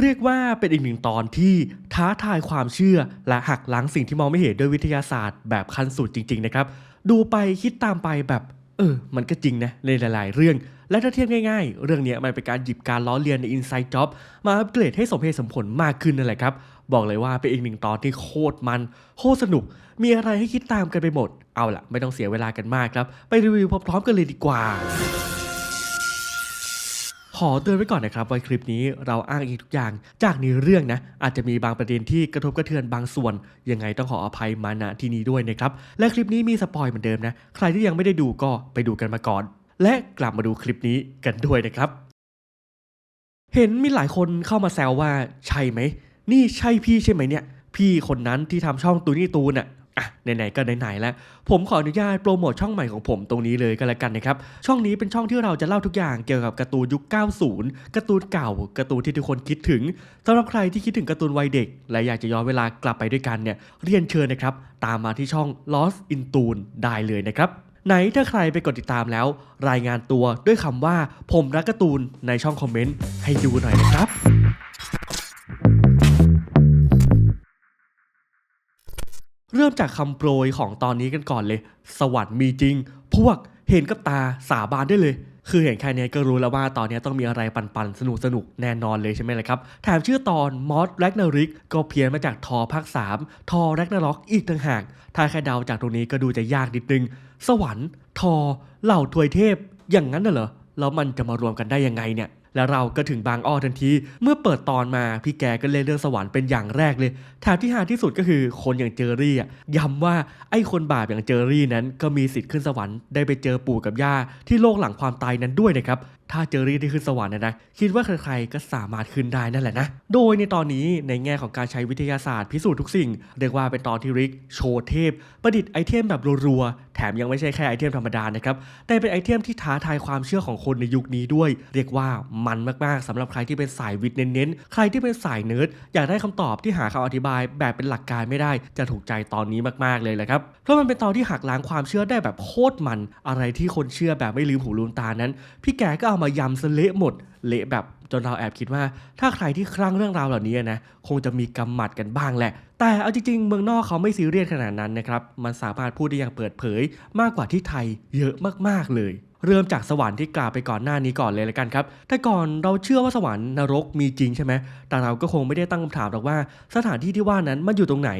เรียกว่าเป็นอีกหนึ่งตอนที่ท้าทายความเชื่อ และหักล้างสิ่งที่มองไม่เห็นด้วยวิทยาศาสตร์แบบขั้นสุดจริง ๆ นะครับ ดูไปคิดตามไปแบบเออ มันก็จริงนะในหลายๆ เรื่อง และถ้าเทียบง่ายๆ เรื่องนี้มันเป็นการหยิบการล้อเลียนใน Inside Job มาอัปเกรดให้สมเหตุสมผลมากขึ้นนั่นแหละครับ บอกเลยว่าเป็นอีกหนึ่งตอนที่โคตรมัน โคตรสนุก มีอะไรให้คิดตามกันไปหมด เอาล่ะไม่ต้องเสียเวลากันมากครับ ไปรีวิวพร้อมๆกันเลยดีกว่า ขอเตือนไว้ก่อนนะครับว่าคลิปนี้เราอ้างอิงทุกอย่าง จากในเรื่องนะ อาจจะมีบางประเด็นที่กระทบกระเทือนบางส่วน ยังไงต้องขออภัยมาณที่นี้ด้วยนะครับ และคลิปนี้มีสปอยเหมือนเดิมนะ ใครที่ยังไม่ได้ดูก็ไปดูกันมาก่อน และกลับมาดูคลิปนี้กันด้วยนะครับ เห็นมีหลายคนเข้ามาแซวว่าใช่ไหม นี่ใช่พี่ใช่ไหมเนี่ย พี่คนนั้นที่ทำช่องตูนี่ตูนอะ อะไหนๆก็ไหนๆแล้วผมขออนุญาตโปรโมทช่องใหม่ของผมตรงนี้เลยก็แล้วกันนะครับ ช่องนี้เป็นช่องที่เราจะเล่าทุกอย่างเกี่ยวกับการ์ตูนยุค 90การ์ตูนเก่าการ์ตูนที่ทุกคนคิดถึงสำหรับใครที่คิดถึงการ์ตูนวัยเด็ก และอยากจะย้อนเวลากลับไปด้วยกันเนี่ยเรียนเชิญนะครับ ตามมาที่ช่อง Lost in Toon ได้เลยนะครับไหนถ้าใครไปกดติดตามแล้ว รายงานตัวด้วยคำว่าผมรักการ์ตูนในช่องคอมเมนต์ให้ดูหน่อยนะครับ ริ่มจากคำโปรยของตอนนี้กันก่อนเลย สวรรค์มีจริง พวกเห็นกับตาสาบานได้เลย คือเห็นแค่นี้ก็รู้แล้วว่าตอนนี้ต้องมีอะไรปันๆ สนุกสนุกแน่นอนเลยใช่ไหมล่ะครับ แถมชื่อตอนมอสแร็กนาริกก็เพี้ยนมาจากทอภาค 3 ทอแร็กนาร็อกอีกต่างหาก ถ้าแค่เดาจากตรงนี้ก็ดูจะยากนิดนึง สวรรค์ ทอ เหล่าทวยเทพ อย่างนั้นน่ะเหรอ แล้วมันจะมารวมกันได้ยังไงเนี่ย และเราก็ถึงบางอ้อทันที เมื่อเปิดตอนมาพี่แกก็เล่นเรื่องสวรรค์เป็นอย่างแรกเลยแถมที่หาที่สุดก็คือคนอย่างเจอรี่อะย้ำว่าไอ้คนบาปอย่างเจอรี่นั้นก็มีสิทธิ์ขึ้นสวรรค์ได้ไปเจอปู่กับย่าที่โลกหลังความตายนั้นด้วยนะครับ ถ้าเจอรี่ได้ขึ้นสวรรค์นะนะคิดว่าใครๆก็สามารถขึ้นได้นั่นแหละนะ โดยในตอนนี้ในแง่ของการใช้วิทยาศาสตร์พิสูจน์ทุกสิ่ง เรียกว่าเป็นตอนที่ริกโชว์เทพ ประดิษฐ์ไอเทมแบบรัวๆแถมยังไม่ใช่แค่ไอเทมธรรมดานะครับแต่เป็นไอเทมที่ท้าทายความเชื่อของคนในยุคนี้ด้วย เรียกว่ามันมากๆสำหรับใครที่เป็นสายวิทย์เน้นๆใครที่เป็นสายเนิร์ดอยากได้คำตอบที่หาคำอธิบายแบบเป็นหลักการไม่ได้ จะถูกใจตอนนี้มากๆเลยแหละครับเพราะมันเป็นตอนที่หักล้างความเชื่อได้แบบโคตรมัน อะไรที่คนเชื่อแบบไม่ลืมหูลืมตานั้น พี่แกก็เอามายำซะเละหมด เละแบบจนเราแอบคิดว่า ถ้าใครที่คลั่งเรื่องราวเหล่านี้นะคงจะมีกำหมัดกันบ้างแหละ แต่เอาจริงๆ เมืองนอกเขาไม่ซีเรียสขนาดนั้นนะครับ มันสามารถพูดได้อย่างเปิดเผย มากกว่าที่ไทยเยอะมากๆเลย เริ่มจากสวรรค์ที่กล่าวไปก่อนหน้านี้ก่อนเลยละกันครับ แต่ก่อนเราเชื่อว่าสวรรค์นรกมีจริงใช่ไหม แต่เราก็คงไม่ได้ตั้งคำถามหรอกว่าสถานที่ที่ว่านั้นมันอยู่ตรงไหน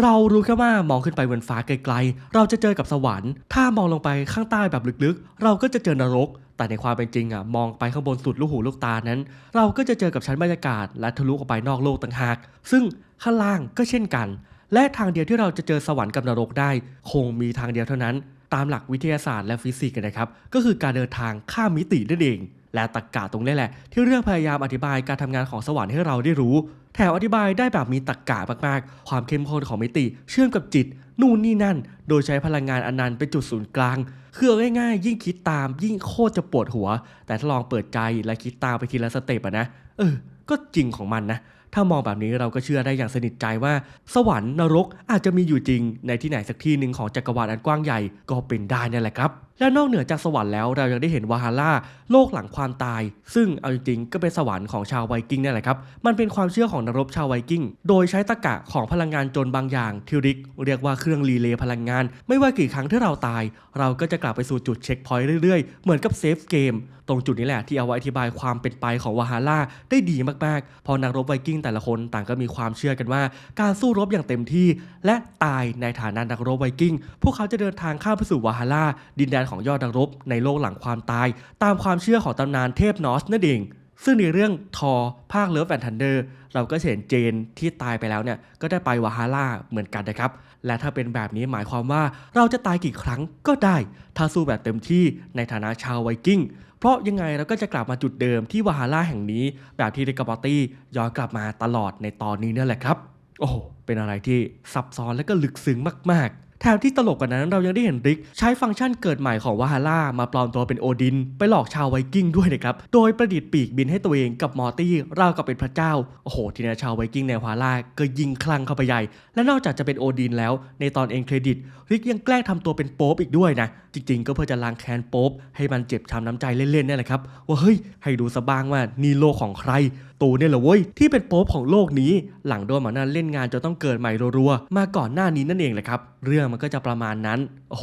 เรารู้แค่ว่ามองขึ้นไปบนฟ้าไกลๆ เราจะเจอกับสวรรค์ ถ้ามองลงไปข้างใต้แบบลึกๆ เราก็จะเจอนรกแต่ในความเป็นจริงอะมองไปข้างบนสุดลูกหูลูกตานั้น เราก็จะเจอกับชั้นบรรยากาศและทะลุออกไปนอกโลกต่างหาก ซึ่งข้างล่างก็เช่นกัน และทางเดียวที่เราจะเจอสวรรค์กับนรกได้ คงมีทางเดียวเท่านั้น ตามหลักวิทยาศาสตร์และฟิสิกส์นะครับ ก็คือการเดินทางข้ามมิตินั่นเอง และตรรกกะตรงนี้แหละ ที่เรื่องพยายามอธิบายการทำงานของสวรรค์ให้เราได้รู้ แถมอธิบายได้แบบมีตรรกกะมากๆ ความเข้มข้นของมิติ เชื่อมกับจิต นู่นนี่นั่น โดยใช้พลังงานอนันนั้นเป็นจุดศูนย์กลางคือเอาง่ายๆ ยิ่งคิดตามยิ่งโคตรจะปวดหัว แต่ถ้าลองเปิดใจและคิดตามไปทีละสเต็ปอะนะ เออ ก็จริงของมันนะ ถ้ามองแบบนี้เราก็เชื่อได้อย่างสนิทใจว่า สวรรค์นรกอาจจะมีอยู่จริงในที่ไหนสักที่หนึ่งของจักรวาลอันกว้างใหญ่ก็เป็นได้นั่นแหละครับและนอกเหนือจากสวรรค์แล้วเรายังได้เห็นวาฮาร่าโลกหลังความตาย ซึ่งเอาจริงๆก็เป็นสวรรค์ของชาวไวกิ้งนั่แหละครับ มันเป็นความเชื่อของนักรบชาวไวกิ้ง โดยใช้ตะกะของพลังงานจนบางอย่างที่ริก เรียกว่าเครื่องรีเลย์พลังงาน ไม่ว่ากี่ครั้งที่เราตาย เราก็จะกลับไปสู่จุดเช็คพอยต์เรื่อยๆ เหมือนกับเซฟเกม ตรงจุดนี้แหละที่เอาไว้อธิบายความเป็นไปของวาฮาร่าได้ดีมากๆ พอนักรบไวกิ้งแต่ละคนต่างก็มีความเชื่อกันว่า การสู้รบอย่างเต็มที่ และตายในฐานะนักรบไวกิ้ง พวกเขาจะเดินทางข้ามไปสู่วาฮาร่าดินแดนของยอดนักรบในโลกหลังความตาย ตามความเชื่อของตำนานเทพนอสนั่นเองซึ่งในเรื่องทอภาคเลิฟแอนทันเดอร์เราก็เห็นเจนที่ตายไปแล้วเนี่ย ก็ได้ไปวาฮาร่าเหมือนกันนะครับ และถ้าเป็นแบบนี้หมายความว่าเราจะตายกี่ครั้งก็ได้ ถ้าสู้แบบเต็มที่ในฐานะชาวไวกิ้ง เพราะยังไงเราก็จะกลับมาจุดเดิมที่วาฮาร่าแห่งนี้ แบบที่เดกาบอตี้ย้อนกลับมาตลอดในตอนนี้นั่นแหละครับ โอ้เป็นอะไรที่ซับซ้อนและก็ลึกซึ้งมากๆ แถมที่ตลกกว่านั้นเรายังได้เห็นริก ใช้ฟังก์ชันเกิดใหม่ของวาฮาร่ามาปลอมตัวเป็นโอดิน ไปหลอกชาวไวกิ้งด้วยนะครับโดยประดิษฐ์ปีกบินให้ตัวเองกับมอร์ตี้ราวกับเป็นพระเจ้าโอ้โหทีนี้ชาวไวกิ้งในวาฮาร่าก็ยิงคลั่งเข้าไปใหญ่ และนอกจากจะเป็นโอดินแล้ว ในตอนเอ็นเครดิตริกยังแกล้งทำตัวเป็นโป๊ปอีกด้วยนะจริงๆ ก็เพื่อจะล้างแค้นโป๊ปให้มันเจ็บช้ำน้ำใจเล่นๆนี่แหละครับว่าเฮ้ยให้ดูซะบ้างว่านี่โลกของใครตูเนี่ยแหละเว้ยที่เป็นโป๊ปของโลกนี้ หลังโดนหมอนันเล่นงานจนต้องเกิดใหม่รัวๆมาก่อนหน้านี้นั่นเองแหละครับ เรื่องมันก็จะประมาณนั้น โอ้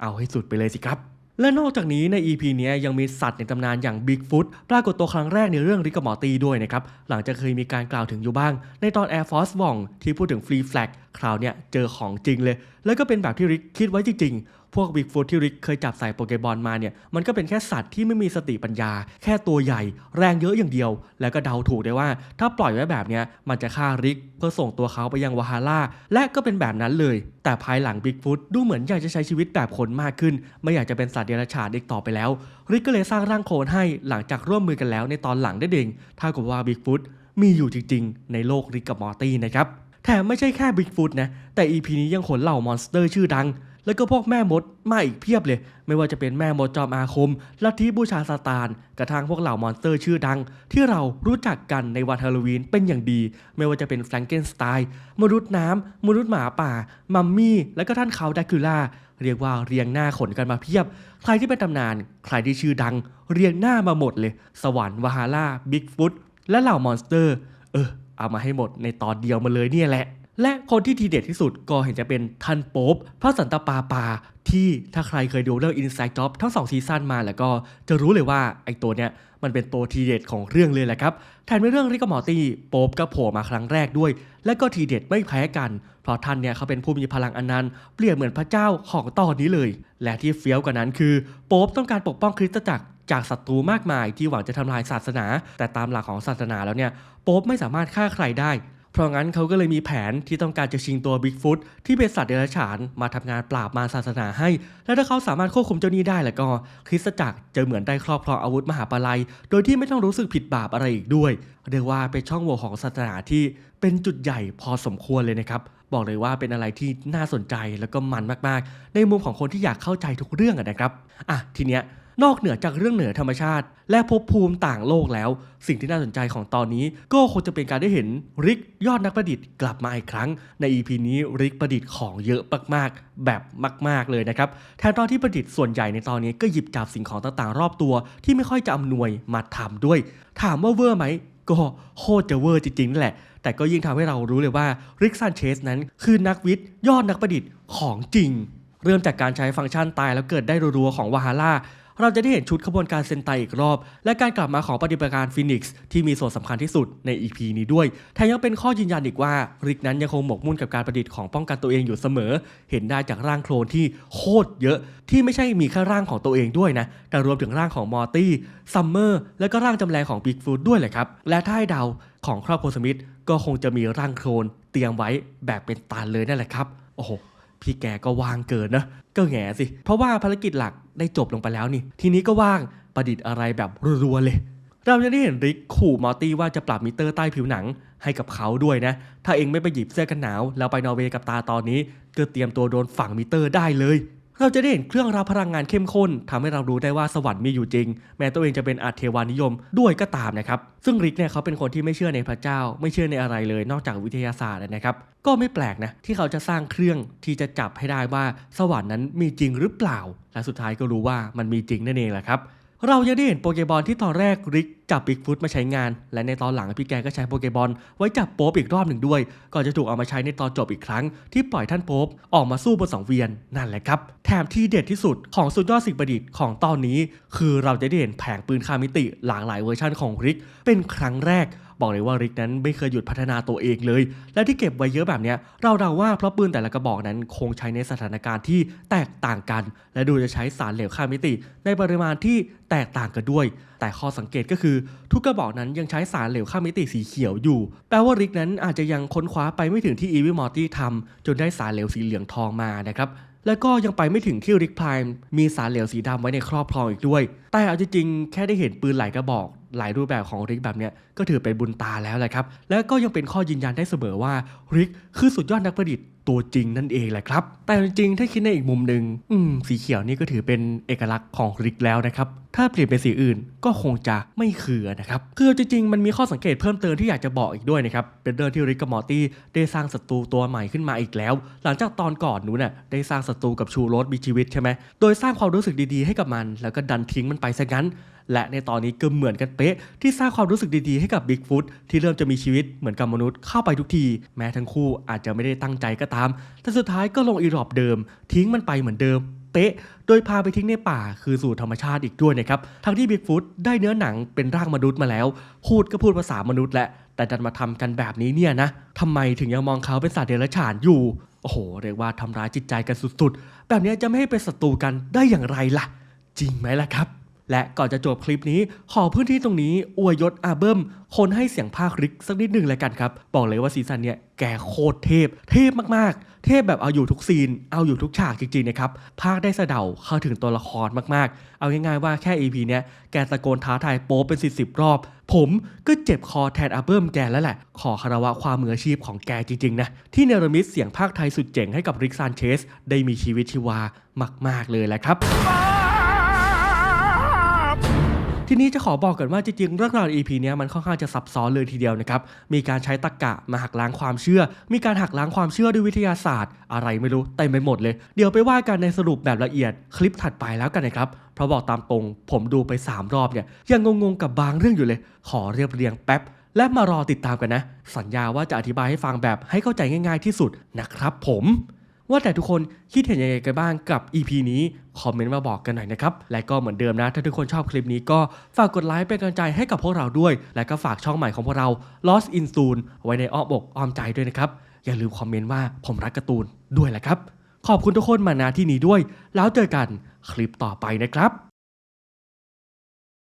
เอาให้สุดไปเลยสิครับและนอกจากนี้ใน EP นี้ยังมีสัตว์ในตำนานอย่าง Bigfoot ปรากฏตัวครั้งแรกในเรื่องริกกับมอตีด้วยนะครับ หลังจากเคยมีการกล่าวถึงอยู่บ้าง ในตอน Air Force One ที่พูดถึง Free Flag คราวเนี้ยเจอของจริงเลย แล้วก็เป็นแบบที่ริกคิดไว้จริงๆ พวก Bigfoot ที่ริกเคยจับใส่โปเกมอนมาเนี่ย มันก็เป็นแค่สัตว์ที่ไม่มีสติปัญญา แค่ตัวใหญ่ แรงเยอะอย่างเดียว แล้วก็เดาถูกได้ว่า ถ้าปล่อยไว้แบบเนี้ยมันจะฆ่าริก เพื่อส่งตัวเขาไปยังวาฮาร่าและก็เป็นแบบนั้นเลย แต่ภายหลัง Bigfoot ดูเหมือนอยากจะใช้ชีวิตแบบคนมากขึ้น ไม่อยากจะเป็นสัตว์เดรัจฉานอีกต่อไปแล้ว ริกก็เลยสร้างร่างโคลนให้หลังจากร่วมมือกันแล้วในตอนหลังได้เองถ้ากับว่า Bigfoot มีอยู่จริงๆ ในโลกริกกับมอร์ตี้นะครับแถมไม่ใช่แค่ Bigfoot นะแต่ EP นี้ยังขนเหล่ามอนสเตอร์ชื่อดัง แล้วก็พวกแม่มดมาอีกเพียบเลย ไม่ว่าจะเป็นแม่มดจอมอาคม ลัทธิบูชาซาตาน กระทั่งพวกเหล่ามอนสเตอร์ชื่อดัง ที่เรารู้จักกันในวันฮาโลวีนเป็นอย่างดี ไม่ว่าจะเป็นแฟรงเกนสไตน์มนุษย์น้ำมนุษย์หมาป่า มัมมี่ และก็ท่านเขาแดคูล่าเรียกว่าเรียงหน้าขนกันมาเพียบ ใครที่เป็นตำนาน ใครที่ชื่อดัง เรียงหน้ามาหมดเลย สวรรค์วาฮาร่าบิ๊กฟุตและเหล่ามอนสเตอร์ เออ เอามาให้หมดในตอนเดียวมาเลยเนี่ยแหละ และคนที่ทีเด็ดที่สุดก็เห็นจะเป็นทันโป๊ปพระสันตะปาปา ที่ถ้าใครเคยดูเรื่อง Inside Job ทั้ง2ซีซั่นมาแล้วก็จะรู้เลยว่าไอตัวเนี้ยมันเป็นตัวทีเด็ดของเรื่องเลยแหละครับแถมในเรื่องริกกบมอร์ตี้โป๊ปก็โผล่มาครั้งแรกด้วย และก็ทีเด็ดไม่แพ้กัน เพราะท่านเนี่ยเขาเป็นผู้มีพลังอน,นันต์เปรียบเหมือนพระเจ้าของตอนนี้เลย และที่เฟี้ยวกว่านั้นคือโป๊ปต้องการปกป้องคริสตจักรจากศัตรูมากมายที่หวังจะทำลายศาสนา แต่ตามหลักของศาสนาแล้วเนี่ยโป๊ปไม่สามารถฆ่าใครได้ เพราะงั้นเขาก็เลยมีแผนที่ต้องการจะชิงตัวบิ๊กฟุตที่เป็นสัตว์เดรัจฉานมาทำงานปราบมารศาสนาให้ และถ้าเขาสามารถควบคุมเจ้าหนี้ได้แล้วก็ คริสตจักรจะเหมือนได้ครอบครองอาวุธมหาปลัย โดยที่ไม่ต้องรู้สึกผิดบาปอะไรอีกด้วย เรียกว่าเป็นช่องโหว่ของศาสนาที่เป็นจุดใหญ่พอสมควรเลยนะครับบอกเลยว่าเป็นอะไรที่น่าสนใจแล้วก็มันมากๆ ในมุมของคนที่อยากเข้าใจทุกเรื่องนะครับ อะทีเนี้ย นอกเหนือจากเรื่องเหนือธรรมชาติ และภพภูมิต่างโลกแล้ว สิ่งที่น่าสนใจของตอนนี้ ก็คงจะเป็นการได้เห็นริกยอดนักประดิษฐ์กลับมาอีกครั้ง ใน EP นี้ริกประดิษฐ์ของเยอะมากๆ แบบมาก ๆเลยนะครับแทนตอนที่ประดิษฐ์ส่วนใหญ่ในตอนนี้ก็หยิบจับสิ่งของต่างๆ รอบตัว ที่ไม่ค่อยจะอำนวยมาทำด้วย ถามว่าเวอร์ไหมก็โคตรจะเวอร์จริงๆแหละ แต่ก็ยิ่งทำให้เรารู้เลยว่าริกซานเชสนั้น คือนักวิทย์ยอดนักประดิษฐ์ของจริงเริ่มจากการใช้ฟังก์ชันตายแล้วเกิดได้รัวๆของวาฮาร่า เราจะได้เห็นชุดขบวนการเซนไตอีกรอบ และการกลับมาของปฏิบัติการฟินิกซ์ที่มีส่วนสำคัญที่สุดใน EP นี้ด้วยแถมยังเป็นข้อยืนยันอีกว่า ริกนั้นยังคงหมกมุ่นกับการประดิษฐ์ของป้องกันตัวเองอยู่เสมอ เห็นได้จากร่างโคลนที่โคตรเยอะ ที่ไม่ใช่มีแค่ร่างของตัวเองด้วยนะแต่รวมถึงร่างของมอร์ตี้ซัมเมอร์และก็ร่างจำแรงของบิ๊กฟูดด้วยแหละครับและถ้าให้เดาของครอบครัวสมิธก็คงจะมีร่างโคลนเตรียมไว้แบบเป็นตานเลยนั่นแหละครับโอ้โหพี่แกก็วางเกินนะก็แง่สิ เพราะว่าภารกิจหลัก ได้จบลงไปแล้วนี่ ทีนี้ก็ว่างประดิษฐ์อะไรแบบรัวๆเลย เราจะได้เห็นริกขู่มอร์ตี้ว่าจะปรับมิเตอร์ใต้ผิวหนังให้กับเขาด้วยนะ ถ้าเองไม่ไปหยิบเสื้อกันหนาว แล้วไปนอร์เวย์กับตาตอนนี้ก็เตรียมตัวโดนฝังมิเตอร์ได้เลย เราจะได้เห็นเครื่องรับพลังงานเข้มข้นทำให้เรารู้ได้ว่าสวรรค์มีอยู่จริง แม้ตัวเองจะเป็นอาเทวานิยมด้วยก็ตามนะครับ ซึ่งริกเนี่ยเขาเป็นคนที่ไม่เชื่อในพระเจ้า ไม่เชื่อในอะไรเลย นอกจากวิทยาศาสตร์นะครับ ก็ไม่แปลกนะที่เขาจะสร้างเครื่องที่จะจับให้ได้ว่าสวรรค์นั้นมีจริงหรือเปล่า และสุดท้ายก็รู้ว่ามันมีจริงนั่นเองแหละครับ เรายังได้เห็นโปเกบอลที่ตอนแรกริกจับบิ๊กฟุตมาใช้งาน และในตอนหลังพี่แกก็ใช้โปเกบอลไว้จับโป๊ปอีกรอบหนึ่งด้วย ก่อนจะถูกเอามาใช้ในตอนจบอีกครั้ง ที่ปล่อยท่านโป๊ปออกมาสู้บนสังเวียนนั่นแหละครับ แถมที่เด็ดที่สุดของสุดยอดสิ่งประดิษฐ์ของตอนนี้ คือเราจะได้เห็นแผงปืนคามิติหลากหลายเวอร์ชันของริกเป็นครั้งแรก บอกเลยว่าริกนั้นไม่เคยหยุดพัฒนาตัวเองเลย และที่เก็บไว้เยอะแบบเนี้ยเราเดาว่าเพราะปืนแต่ละกระบอกนั้นคงใช้ในสถานการณ์ที่แตกต่างกัน และดูจะใช้สารเหลวข้ามมิติ ในปริมาณที่แตกต่างกันด้วย แต่ข้อสังเกตก็คือ ทุกกระบอกนั้นยังใช้สารเหลวข้ามมิติสีเขียวอยู่ แปลว่าริกนั้นอาจจะยังค้นคว้าไปไม่ถึงที่อีวิมอร์ตี้ทำจนได้สารเหลวสีเหลืองทองมานะครับแล้วก็ยังไปไม่ถึงที่ริกพร์มีสารเหลวสีดำไว้ในครอบครองอีกด้วย แต่เอาจริงๆ แค่ได้เห็นปืนหลายกระบอก หลายรูปแบบของริกแบบเนี้ยก็ถือเป็นบุญตาแล้วแหละครับ และก็ยังเป็นข้อยืนยันได้เสมอว่าริกคือสุดยอดนักประดิษฐ์ ตัวจริงนั่นเองแหละครับ แต่จริงๆ ถ้าคิดในอีกมุมหนึ่งอืม สีเขียวนี่ก็ถือเป็นเอกลักษณ์ของริกแล้วนะครับ ถ้าเปลี่ยนเป็นสีอื่นก็คงจะไม่คือนะครับ คือจริงๆ มันมีข้อสังเกตเพิ่มเติมที่อยากจะบอกอีกด้วยนะครับ เป็นเรื่องที่ริกกับมอร์ตี้ได้สร้างศัตรูตัวใหม่ขึ้นมาอีกแล้ว หลังจากตอนก่อนนู้นน่ะได้สร้างศัตรูกับชูโรสมีชีวิตใช่ไหมโดยสร้างความรู้สึกดีๆให้กับมัน แล้วก็ดันทิ้งมันไปซะงั้น และในตอนนี้ก็เหมือนกันเป๊ะ ที่สร้างความรู้สึกดีๆให้กับบิ๊กฟุตที่เริ่มจะมีชีวิตเหมือนกับมนุษย์เข้าไปทุกที แม้ทั้งคู่อาจจะไม่ได้ตั้งใจก็ตาม แต่สุดท้ายก็ลงอีรอบเดิม ทิ้งมันไปเหมือนเดิม เป๊ะ โดยพาไปทิ้งในป่าคือสู่ธรรมชาติอีกด้วยนะครับ ทั้งที่บิ๊กฟุตได้เนื้อหนังเป็นร่างมนุษย์มาแล้ว พูดก็พูดภาษามนุษย์แหละ แต่ดันมาทำกันแบบนี้เนี่ยนะทำไมถึงยังมองเขาเป็นสัตว์เดรัจฉานอยู่ โอ้โห เรียกว่าทำร้ายจิตใจกันสุดๆ แบบนี้จะไม่ให้เป็นศัตรูกันได้อย่างไรล่ะ จริงไหมล่ะครับ และก่อนจะจบคลิปนี้ ขอพื้นที่ตรงนี้อวยยศอาเบิมคนให้เสียงภาคริกสักนิดหนึ่งเลยกันครับ บอกเลยว่าซีซั่นเนี้ยแกโคตรเทพ เทพมากๆ เทพแบบเอาอยู่ทุกซีน เอาอยู่ทุกฉากจริงๆนะครับ ภาคได้สะเดาเข้าถึงตัวละครมากๆ เอาง่ายๆว่าแค่ EP เนี้ยแกตะโกนท้าทายโป๊เป็นสิบสิบรอบ ผมก็เจ็บคอแทนอาเบิมแกแล้วแหละ ขอคารวะความมืออาชีพของแกจริงๆนะ ที่เนรมิตเสียงภาคไทยสุดเจ๋งให้กับริกซานเชส ได้มีชีวิตชีวามาก ๆเลยแหละครับ ทีนี้จะขอบอกก่อนว่าจริงๆเรื่องราว EP เนี้ยมันค่อนข้างจะซับซ้อนเลยทีเดียวนะครับ มีการใช้ตรรกะมาหักล้างความเชื่อ มีการหักล้างความเชื่อด้วยวิทยาศาสตร์ อะไรไม่รู้เต็มไปหมดเลย เดี๋ยวไปว่ากันในสรุปแบบละเอียดคลิปถัดไปแล้วกันนะครับเพราะบอกตามตรงผมดูไป 3 รอบเนี่ยยังงงๆกับบางเรื่องอยู่เลย ขอเรียบเรียงแป๊บและมารอติดตามกันนะ สัญญาว่าจะอธิบายให้ฟังแบบให้เข้าใจง่าย ๆที่สุดนะครับผม ว่าแต่ทุกคนคิดเห็นยังไงกันบ้างกับ EP นี้ คอมเมนต์มาบอกกันหน่อยนะครับ และก็เหมือนเดิมนะ ถ้าทุกคนชอบคลิปนี้ก็ฝากกดไลค์เป็นกำลังใจให้กับพวกเราด้วย และก็ฝากช่องใหม่ของพวกเรา Lost in Soon ไว้ในอ้อมอกอ้อมใจด้วยนะครับ อย่าลืมคอมเมนต์ว่าผมรักการ์ตูนด้วยแหละครับ ขอบคุณทุกคนมาณที่นี้ด้วย แล้วเจอกันคลิปต่อไปนะครับ